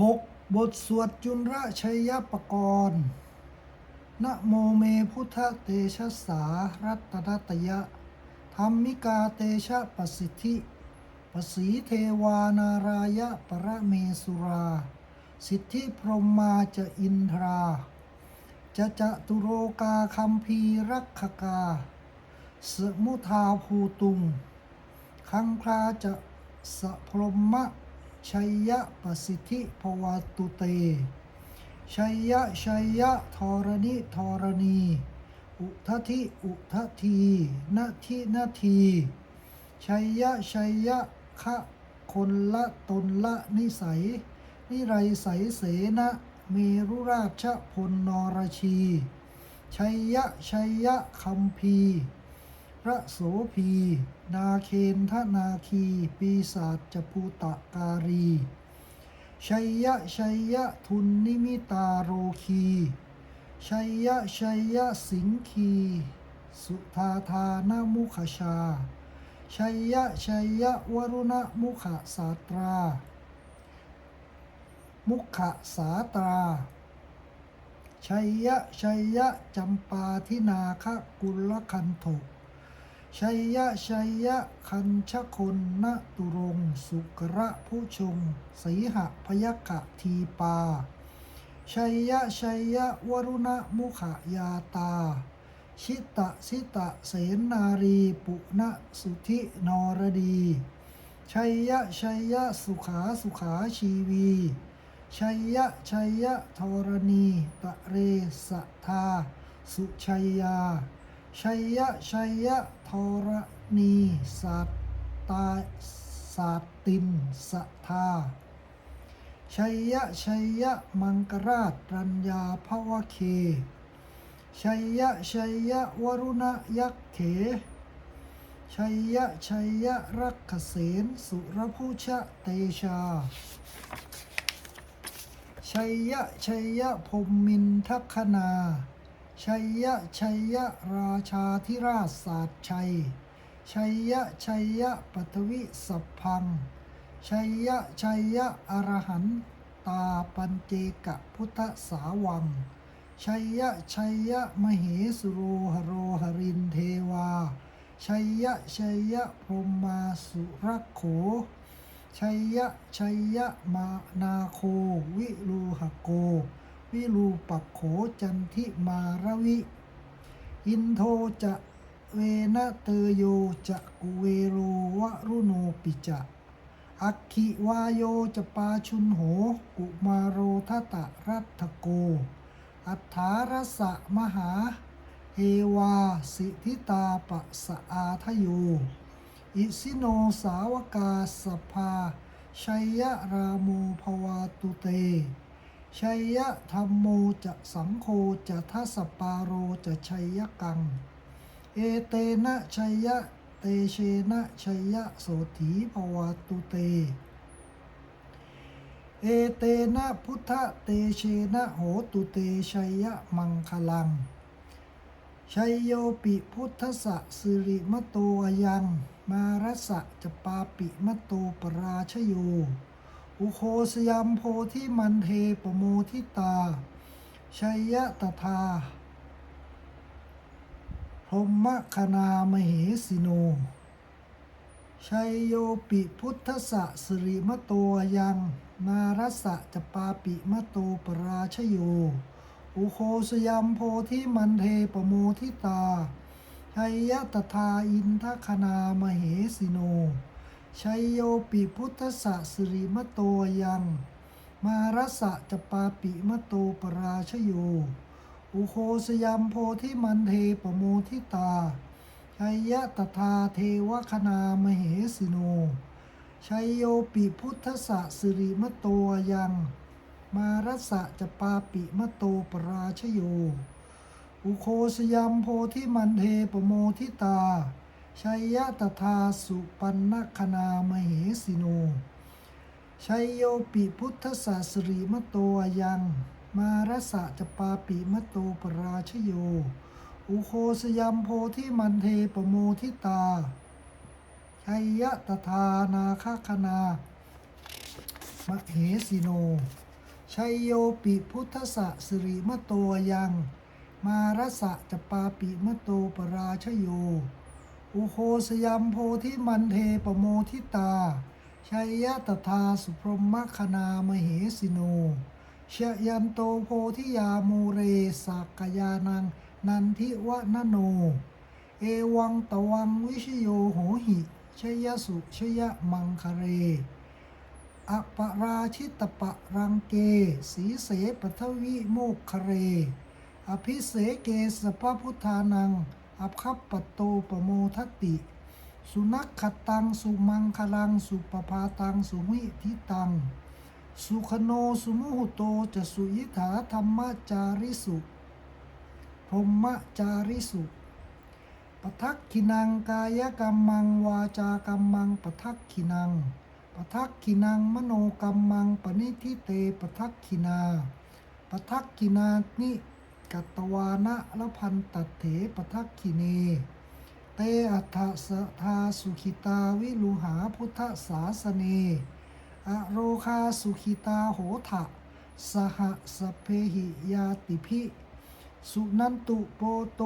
หกบทสวดจุลชัยยปกรณ์นะโมเมพุทธเตชะสารัตนตยะ ธรรมิกาเตชะปสิทธิปสีเทวานารายะปรเมสุรา สิทธิพรหมาจะอินทรา จะจะตุโรกาคัมภีรักขกา สมุทาภูตุง คังคลาจะสะพรหมะ ชัยยะปสิทธิภวตุเต ชัยยะชัยยะธรณิธรณี อุทธิอุทธีนาทินาที ชัยยะชัยยะคะคนละตนละนิสัย นิไรใสเสนะเมรุราชพลนรชี ชัยยะชัยยะคัมภี พระโสภีนาเคนทนาคี ปีศาจจภูตะการี ชัยยะชัยยะทุนนิมิตาโรคี ชัยยะชัยยะสิงคี สุธาธานามุขชา ชัยยะชัยยะวรุณมุขสาตรา มุขสาตราชัยยะชัยยะจำปาทินาคกุลคันโถ ชัยยะชัยยะคัญชคนนตุรงสุกระผู้ชงสีหะพยกะทีปา ชัยยะชัยยะวรุณมุขยาตา ชิตะสิตะเสนนารีปุณสุธินรดี ชัยยะชัยยะสุขาสุขาชีวี ชัยยะชัยยะธรณีตะเรสะทา สุชัยยา ชัยยะชัยยะธรณีสัตตาสัตตินสัทธาชัยยะชัยยะมังกราชรัญญาภวเคชัยยะชัยยะวรุณยักเขชัยยะชัยยะรักเกษนสุรพุชะเตชา ชัยยะชัยยะพมินทัคคนา ชัยยะชัยยะราชาธิราชศาสตร์ชัย ชัยยะชัยยะปัทวิสัพพัง ชัยยะชัยยะอรหันตาปัญเจกะพุทธสาวัง ชัยยะชัยยะมเหสุโรหโรหรินเทวา ชัยยะชัยยะพรหมาสุรโข ชัยยะชัยยะมานาโควิรูหโก วิรูปักโขจันทิมารวิ อินโทจะเวนะเตโยจะกุเวโรวรุโนปิจะอักขิวาโยจะปาชุนโห กุมาโรทตะรัตโก อัฏฐารสะมหา เอวาสิทิตาปะสะอาทโย อิสิโนสาวกาสภาชัยยราโมภวาตุเต ชัยยะธรรมโมจะสังโฆจะทัสปาโรจะชัยยะกัง เอเตนะชัยยะเตเชนะชัยยะโสถีภวาตุเต เอเตนะพุทธเตเชนะโหตุเตชัยยะมังคลัง ชัยโยปิพุทธะสิริมโตอยัง มารสะจะปาปิมโตปราชโย อุโคสยามโพธิมันเทปโมทิตา ชัยยะตถาพรหมคณามเหสิโน ชัยโยปิพุทธสะสิริมโตยังมารสะจปาปิมโตปราชโย อุโคสยามโพธิมันเทปโมทิตาชัยยะตถาอินทคณามเหสิโน ชัยโยปิพุทธสะสิริมโตยัง มารสะจปาปิมโตปราชโย อุโคสยามโพธิมันเทปโมทิตาชัยยะตถาเทวคณามเหสิโนชัยโยปิพุทธสะสิริมโตยัง มารสะจปาปิมโตปราชโย อุโคสยามโพธิมันเทปโมทิตา ชัยยะตถาสุปันนคณามเหสิโนชัยโยปิพุทธสาสริมโตยัง มารสะจะปาปิมโตปราชโย อุโคสยามโพธิมันเทปโมทิตาชัยยะตถานาคคณามเหสิโนชัยโยปิพุทธสะสิริมโตยัง มารสะจปาปิมโตปราชโย อุโคสยัมโพธิมันเทปโมทิตาชัยยะตถาสุพรหมคณามเหสิโนชยันโตโพธิยามูเรสักยานัง นันทิวะนโน เอวังตวังวิชโยโหหิชยสุชยมังคะเรอปราชิตปะรังเก สีเสปทวิโมกคะเร อภิเสเกสพพุทธานัง อัปคัปปโตปโมทติ สุนักขตัง สุมังคลัง สุปภาตัง สุวิทิตัง สุขโนสุมุหุโตจะสุยิถาธรรมจาริสุพรหมจาริสุปทักขินังกายกรรมังวาจากรรมังปทักขินังปทักขินังมโนกรรมังปณิทิเตปทักขินาปทักขินานิ กัตวานะละพันตัดเถปทักขิเน เตอัฏฐสทาสุขิตาวิลุหาพุทธศาสเนอโรคาสุขิตาโหทะสหสเพหิยาติพิสุนันตุโปโต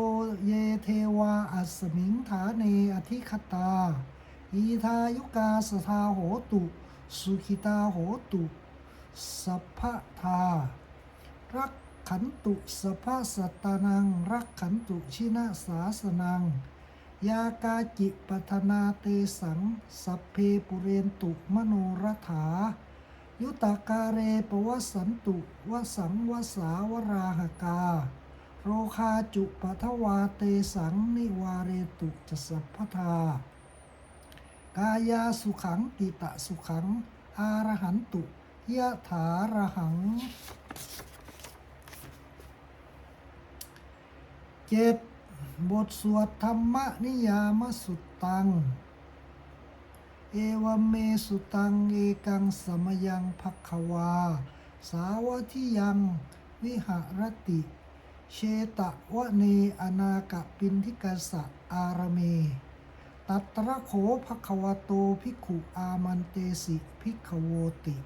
เยเทวาอัสมิงฐาเนอธิคตา อีทายุกาสทาโหตุ สุขิตาโหตุ สัพพทารัก ขันตุสัพพะสตานัง รักขันตุชินะสาสนัง ยากาจิปัทนาเตสัง สัพเพปุเรนตุมโนรถา ยุตากาเรปวสันตุวสังวสาวราหกา โรคาจุปัทวาเตสังนิวาเรตุจสัพพทากายาสุขังติตะสุขัง อารหันตุยะถารหัง เจ็ดบทสวดธรรมนิยามสุตตัง เอวเมสุตัง เอกังสมยังภักขวา สาวทิยังวิหรติ เชตะวะเนอนากะปินทิกสะอารเม ตัตระโขภควโตภิกขุอามันเตสิภิกขโวติ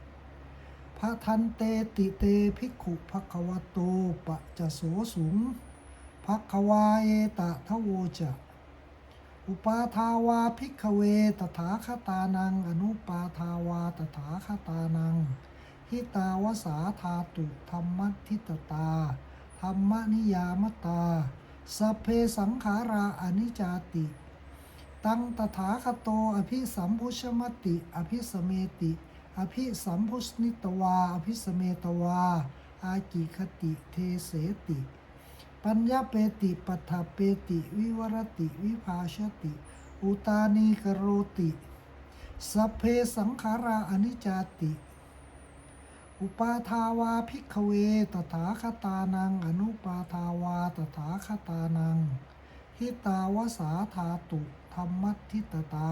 พระทันเตติเตภิกขุภควโตปะจะโสสุง ภควาเอตะทะโวจะอุปาทาวาภิกขเวตถาคตานัง อนุปาทาวาตถาคตานังหิตาวสาธาตุธรรมทิตตาธรรมนิยามตาสพเพสังขาราอนิจาติ ตังตถาคโตอภิสัมพุชมติ อภิสเมติ อภิสัมพุชนิตวา อภิสเมตวา อากิคติเทเสติ ปัญญาเปติปัฏฐเปติ วิวรติ วิภาชติ อุตานีกโรติสัพเพสังขาราอนิจจติ อุปาทาวาภิกเว ตถาคตานัง อนุปาทาวา ตถาคตานัง หิตาวสาธาตุ ธรรมทิตตา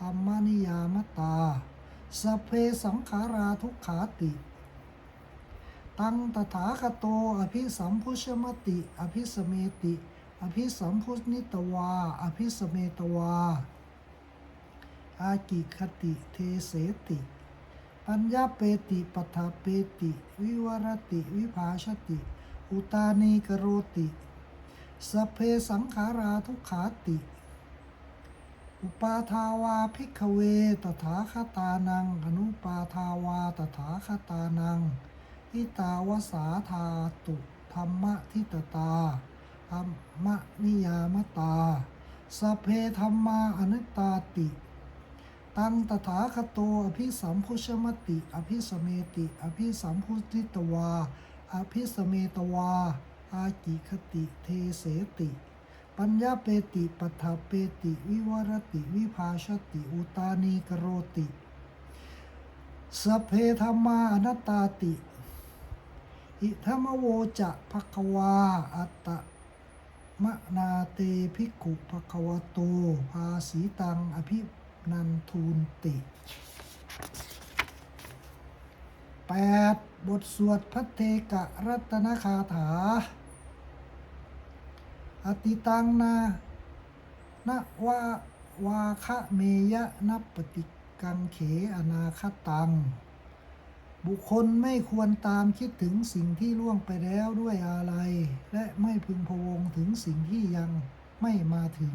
ธรรมนิยามตาสพเพสังขาราทุกขาติ ตังตถาคโต อภิสัมพุชมติ อภิสเมติ อภิสัมพุนิตวา อภิสเมตวา อากิคติเทเสติ ปัญญาเปติปัฏฐเปติ วิวรติวิภาชติ อุตานีกโรติสเพสังขาราทุขาติ อุปาทาวาภิกขเวตถาคตานัง อนุปาทาวาตถาคตานัง อิตาวสาธาตุธรรมะทิตตาธรรมะนิยามตาสเพธรรมาอนุตตาติ ตังตถาคโตอภิสัมพุชมติ อภิสเมติ อภิสัมพุทิตวา อภิสเมตวา อากิคติเทเสติ ปัญญาเปติปัฏฐเปติ วิวรติ วิภาชติอุตานีกโรติสเพธรรมาอนัตตาติ อิธรรมโวจะภควา อัตตะมะนาเตภิกขุภควโต ภาสีตัง อภินันทูนติ 8. บทสวดพัทเทกะรัตนคาถา อติตังนานะวาวาคะเมยะนัปปฏิกังเขอนาคตัง บุคคลไม่ควรตามคิดถึงสิ่งที่ล่วงไปแล้วด้วยอะไร และไม่พึงพวงถึงสิ่งที่ยังไม่มาถึง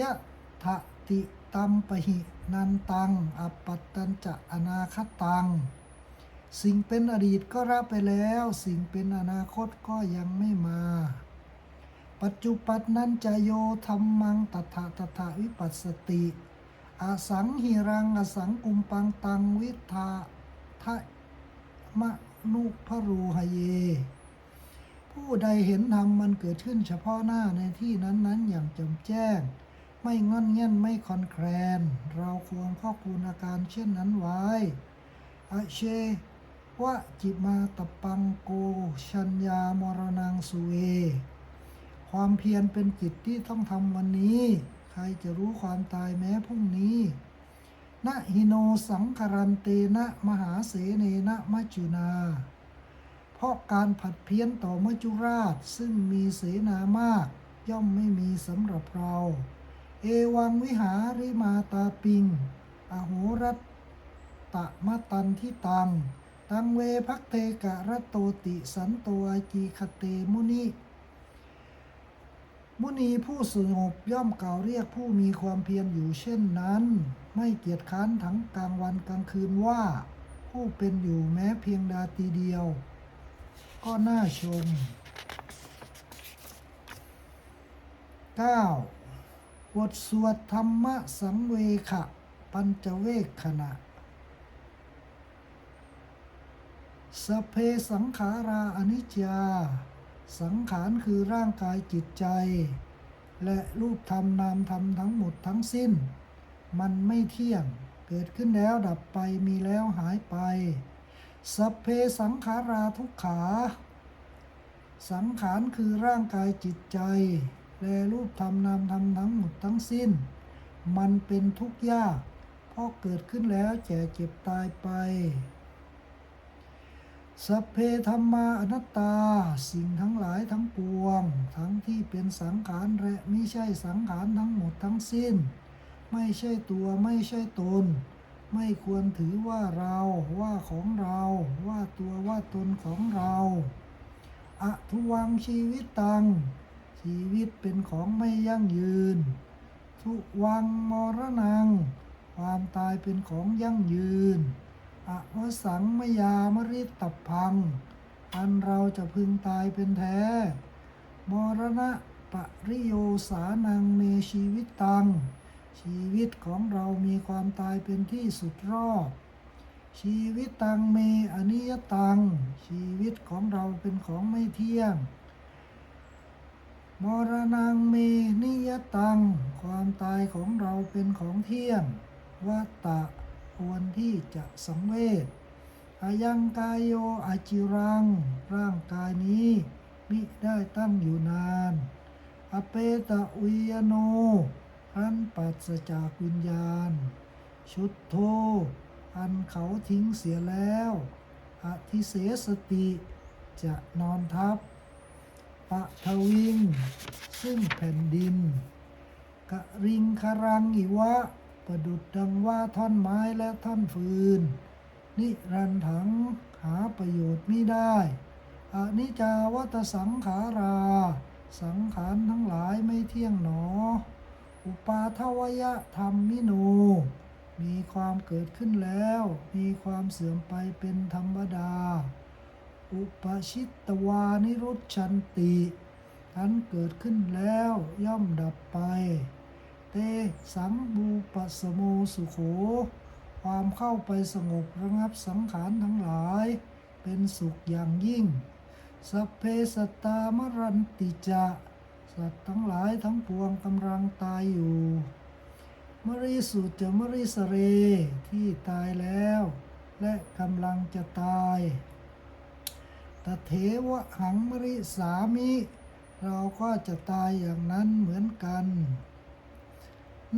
ยะทะติตัมปะหินันตังอปปัตตัญจะอนาคตัง สิ่งเป็นอดีตก็รับไปแล้ว สิ่งเป็นอนาคตก็ยังไม่มา ปัจจุปันนันจะโยธรรมังตถาตถาวิปัสสติอสังหิรัง อสังกุมปังตังวิทา ทะมะนุพรูหเย ผู้ใดเห็นธรรมมันเกิดขึ้นเฉพาะหน้าในที่นั้นๆ อย่างแจ่มแจ้ง ไม่งอนเง่นไม่คอนแคลน เราควรข้อคูณอาการเช่นนั้นไว้อเชวะจิมาตปังโกชัญญามรณังสุเอ ความเพียรเป็นกิจที่ต้องทำวันนี้ ใครจะรู้ความตายแม้พรุ่งนี้ นะหิโนสังคารันเตนะมหาเสเนนะมัจจุนา เพราะการผัดเพี้ยนต่อมัจจุราชซึ่งมีเสนามาก ย่อมไม่มีสำหรับเรา เอวังวิหาริมาตาปิง อโหรัตตะมะตันที่ตัง ตังเวพักเทกะระโตติสันโตอาจีคเตมุนิ มุนีผู้สงบย่อมกล่าวเรียกผู้มีความเพียรอยู่เช่นนั้น ไม่เกียจค้านทั้งกลางวันกลางคืนว่า ผู้เป็นอยู่แม้เพียงดาตีเดียว ก็น่าชม 9. บทสวดธรรมสังเวขะ ปัญจเวคขณะสเพสังขาราอนิจจา สังขารคือร่างกายจิตใจ และรูปธรรมนามธรรมทั้งหมดทั้งสิ้น มันไม่เที่ยง เกิดขึ้นแล้วดับไปมีแล้วหายไป สัพเพสังขาราทุกขา สังขารคือร่างกายจิตใจ และรูปธรรมนามธรรมทั้งหมดทั้งสิ้น มันเป็นทุกข์ยากเพราะเกิดขึ้นแล้วแก่เจ็บตายไป สัพเพธรรมาอนัตตา สิ่งทั้งหลายทั้งปวง ทั้งที่เป็นสังขารและไม่ใช่สังขารทั้งหมดทั้งสิ้น ไม่ใช่ตัวไม่ใช่ตน ไม่ควรถือว่าเราว่าของเราว่าตัวว่าตนของเราอะทุวังชีวิตตัง ชีวิตเป็นของไม่ยั่งยืน ทุวังมรณัง ความตายเป็นของยั่งยืน อวสังมยามริตับพัง อันเราจะพึงตายเป็นแท้ มรณะปริโยสานังเมชีวิตตัง ชีวิตของเรามีความตายเป็นที่สุดรอบ ชีวิตตังเมอนิยตัง ชีวิตของเราเป็นของไม่เที่ยง มรณังเมนิยตัง ความตายของเราเป็นของเที่ยงวัตตะ ควรที่จะสังเวชอายังกายโยอาจิรัง ร่างกายนี้มิได้ตั้งอยู่นาน อเปตะอุยโนอันปัสจากวิญญาณ ชุดโท อันเขาทิ้งเสียแล้วอธิเสสติจะนอนทับปะทวิง ซึ่งแผ่นดินกะริงคารังอิวะ ประดุดดังว่าท่อนไม้และท่อนฟืน นิรันถังหาประโยชน์ไม่ได้อนิจาวัตสังขารา สังขารทั้งหลายไม่เที่ยงหนอ อุปาทวยะธรรมมิโน มีความเกิดขึ้นแล้ว มีความเสื่อมไปเป็นธรรมดา อุปชิตตวานิรุชชันติอันเกิดขึ้นแล้วย่อมดับไป เตสังบูปสโมสุโข ความเข้าไปสงบระงับสังขารทั้งหลาย เป็นสุขอย่างยิ่ง สัพเพสตตามรันติจะสัตว์ทั้งหลายทั้งปวงกำลังตายอยู่ มริสุจะมริสเรที่ตายแล้ว และกำลังจะตายตเทวะหังมริสามิ เราก็จะตายอย่างนั้นเหมือนกัน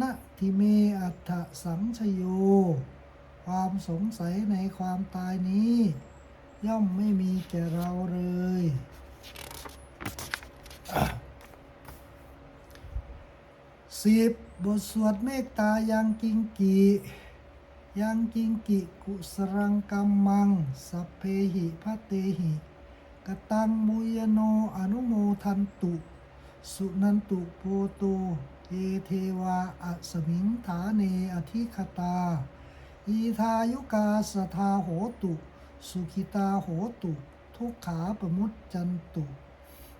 นะทิเมอัฏฐสังชโย ความสงสัยในความตายนี้ ย่อมไม่มีแก่เราเลย สิบบทสวดเมตตายังกิงกียังกิงกิกุสรังกัมมัง สัพเพหิพะเตหิกตังมุยโนอนุโมทันตุ สุนันตุโพโต เยเทวาอัสมิงฐาเนอธิคตาอีทายุกาสทาโหตุ สุขิตาโหตุ ทุกขาปมุตจันตุ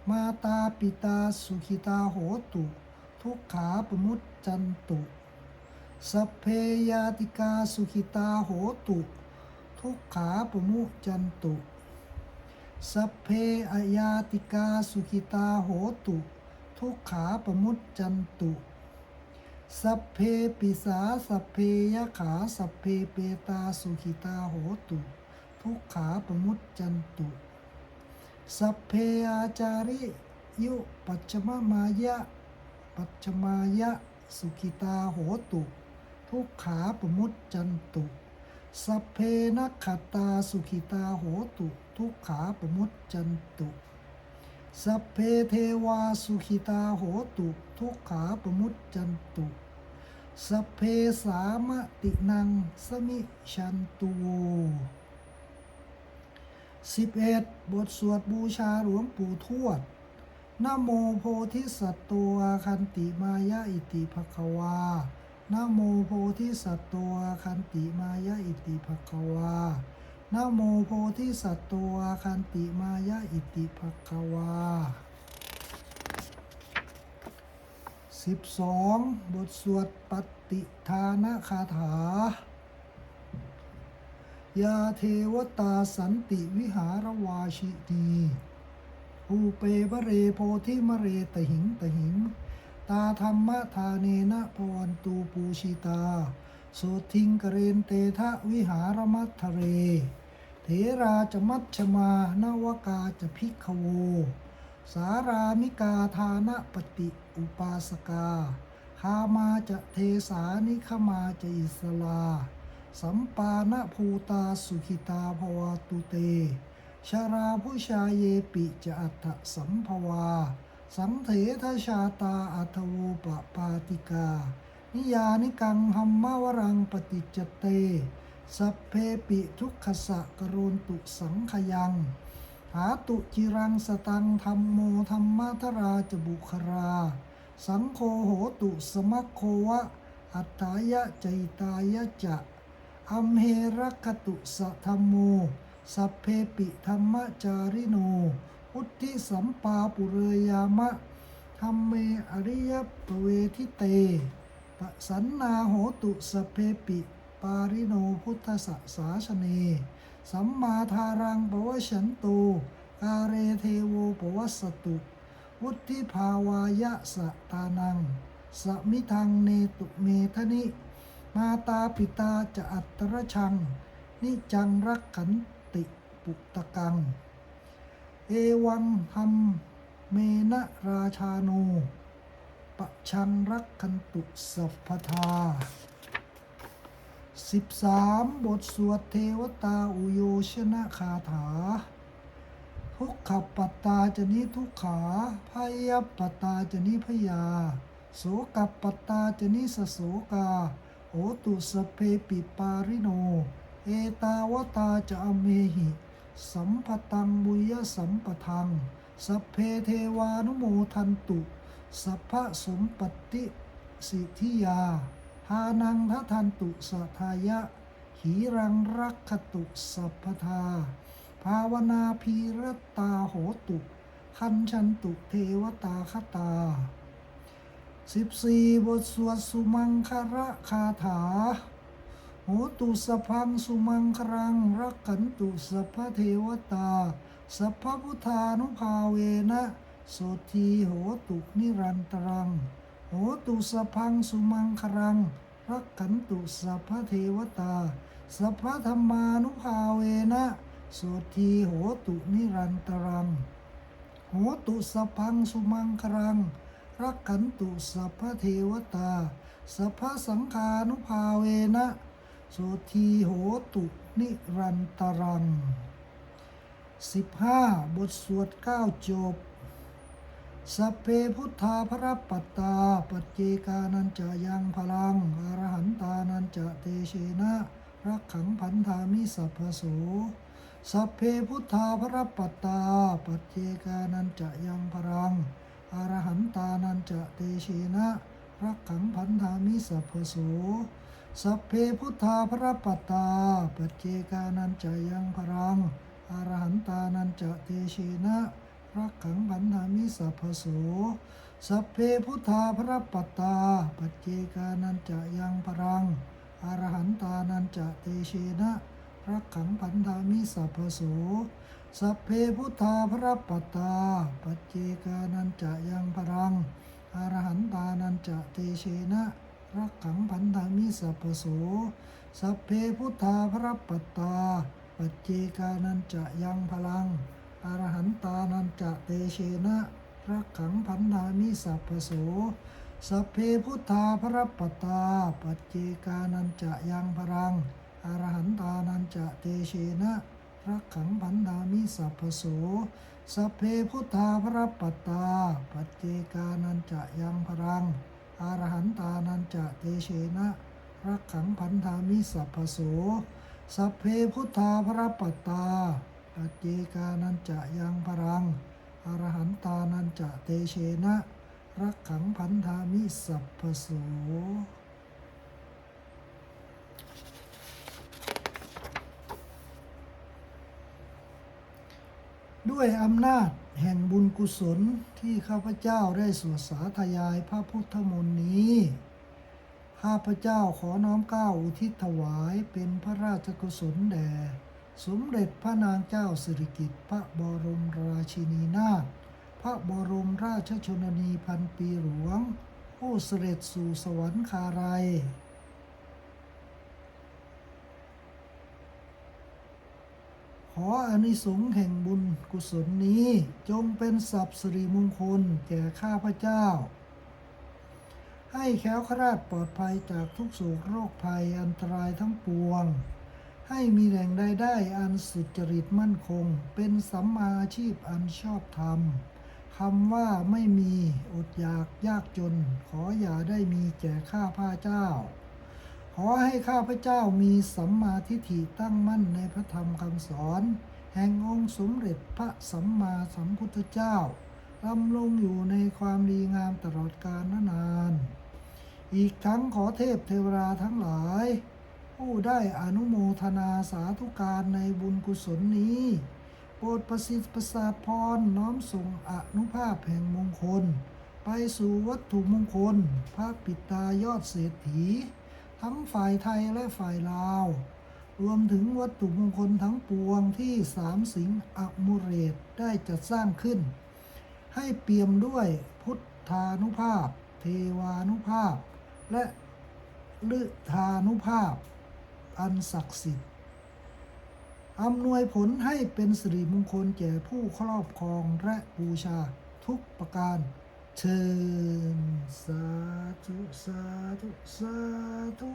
มาตาปิตาสุขิตาโหตุ ทุกขาปมุตจันตุสัพเพยาติกาสุขิตาโหตุ ทุกขาปมุจจันตุสัพเพอยาติกาสุขิตาโหตุ ทุกขาปมุจจันตุ สัพเพปิสาสัพเพยขา สัพเพเปตาสุขิตาโหตุ ทุกขาปมุจจันตุ สัพเพอาจาริยุปัจจมมายะ ปัจจมายะสุขิตาโหตุ ทุกขาปมุจจันตุ สัพเพนักขตาสุขิตาโหตุ ทุกขาปมุจจันตุ สัพเพเทวาสุขิตาโหตุทุกขาปมุจจันตุสัพเพสามตินังสมิชันตุสิบเอ็ดบทสวดบูชาหลวงปู่ทวดนโมโพธิสัตว์ตัวาคันติมายะอิติภควานโมโพธิสัตว์ตัวาคันติมายะอิติภควา นโมโพธิสัตว์ตัวอาคันติมายะอิติภควาสิบสองบทสวดปฏิทานคาถา ยาเทวตาสันติวิหารวาชินีภูเปวเรโพธิมะเรตหิงตหิง ตาธรรมทาเนนะพวันตูปูชิตา โสทิงกเรนเตทะวิหารมัทเร เถราจะมัชมานวกาจะพิกโว สารามิกาทานะปฏิอุปาสกาคามาจะเทสานิขมาจะอิสลา สัมปานะภูตาสุขิตาภวาตุเต ชาราผู้ชายเยปิจะอัตสัมภวา สังเถทชาตาอัทโวปปาติกา นิยานิกังหัมมาวรังปฏิจเต สัพเพปิทุกขสะกรุณตุสังขยัง หาตุจิรังสตังธรรมโมธรรมทราจบุครา สังโฆโหตุสมัคโควะ อัตตายะใจตายะจะอัมเหรักตุสะธรรมโม สัพเพปิธรรมจาริโนพุทธิสัมปาปุเรยามะธรรมเมอริยปเวทิเตปะสันนาโหตุสพเพปิ ปาริโนพุทธสสาสเน สัมมาทารังปวชันตุกาเรเทโวปวัสตุ วุฒิภาวายะสะตานัง สมิทังเนตุเมทนิ มาตาปิตาจะอัตรชัง นิจังรักขันติปุตตะกัง เอวังธรรมเมนะราชาโนปะชังรักขันตุสัพพทา สิบสามบทสวดเทวตาอุโยชนะคาถา ทุกขปัตตาจะนิทุกขาพยปัตตาจะนิพยา โสกัปปัตตาจะนิสโสกา โหตุสเพปิปาริโน เอตาวตาจะอเมหิ สัมปตังบุยสัมปทัง สัพเพเทวานุโมทันตุ สัพพะสมปติสิทธิยาานังทัทันตุสัทายะ หีรังรักขตุสัพพทา ภาวนาพีรตาโหตุคันชันตุเทวตาคตาสิบสี่บทสวดสุมังคระคาถา โหตุสพพังสุมังครัง รักขันตุสัพพเทวตา สัพพุทธานุภาเวนะโสทีโหตุนิรันตรัง โหตุสพพังสุมังครัง รักขันตุสัพพเทวตา สัพพธรรมานุภาเวนะโสทีโหตุนิรันตรัง โหตุสพพังสุมังครัง รักขันตุสัพพเทวตา สัพพสังฆานุภาเวนะโสทีโหตุนิรันตรังสิบห้าบทสวดเก้าจบ สัพเพพุทธาพระปัตตา ปัจเจกานันจะยังพลังอรหันตานันจะเตเชนะรักขังพันธามิสัพพโสสัพเพพุทธาพระปัตตา ปัจเจกานันจะยังพรังอรหันตานันจะเตชีนะรักขังพันธามิสัพพโสสัพเพพุทธาพระปัตตา ปัจเจกานันจะยังพรังอรหันตานันจะเตชีนะ รักขังพันธามิสัพโสสัพเพพุทธาพระปัตตา ปัจเจกานันจะยังพรังอรหันตานันจะเตชีนะรักขังพันธามิสัพโสสัพเพพุทธาพระปัตตา ปัจเจกานันจะยังพรังอรหันตานันจะเตเชนะรักขังพันธามิสัพพโสสัพเพพุทธาพระปัตตาปัจเจกานันจะยังพลัง อรหันตานันจะเตเชนะรักขังพันธามิสัพพโสสัพเพพุทธาพระปตา ปัจเจกานันจะยังพลังอรหันตานันจะเตเชนะรักขังพันธามิสัพพโสสัพเพพุทธาพระปตา ปัจเจกานันจะยังพรังอรหันตานันจะเตเชนะรักขังพันธามิสัพพโสสัพเพพุทธาพระปตา ปัจเจกานันจะยังพรังอรหันตานันจะเตเชนะ รักขังพันธามิสัพพโสด้วยอำนาจแห่งบุญกุศลที่ข้าพเจ้าได้สวดสาธยายพระพุทธมนต์นี้ ข้าพเจ้าขอน้อมก้าอุทิศถวายเป็นพระราชกุศลแด่ สมเด็จพระนางเจ้าสิริกิติ์พระบรมราชินีนาถพระบรมราชชนนีพันปีหลวง ผู้เสด็จสู่สวรรคาลัยขออานิสงส์แห่งบุญกุศลนี้จงเป็นสัพสิริมงคลแก่ข้าพเจ้า ให้แค้วคลาดปลอดภัยจากทุกโศกโรคภัยอันตรายทั้งปวง ให้มีแหล่งใดได้อันสุจริตมั่นคง เป็นสัมมาอาชีพอันชอบธรรมคำว่าไม่มีอดอยากยากจน ขออย่าได้มีแก่ข้าพเจ้า ขอให้ข้าพระเจ้ามีสัมมาทิฏฐิตั้งมั่นในพระธรรมคำสอน แห่งองค์สมเด็จพระสัมมาสัมพุทธเจ้าดำรงอยู่ในความดีงามตลอดกาลนาน อีกทั้งขอเทพเทวราทั้งหลาย ผู้ได้อนุโมทนาสาธุการในบุญกุศลนี้ โปรดประสิทธิ์ประสาทพรน้อมส่งอนุภาพแห่งมงคล ไปสู่วัตถุมงคล พระปิตายอดเศรษฐี ทั้งฝ่ายไทยและฝ่ายลาว รวมถึงวัตถุมงคลทั้งปวงที่สามสิงห์อมุเรตได้จัดสร้างขึ้น ให้เปี่ยมด้วยพุทธานุภาพ เทวานุภาพ และฤทานุภาพ อันศักดิ์สิทธิ์อำนวยผลให้เป็นสิริมงคลแก่ผู้ครอบครองและบูชาทุกประการเชิญสาธุ สาธุ สาธุ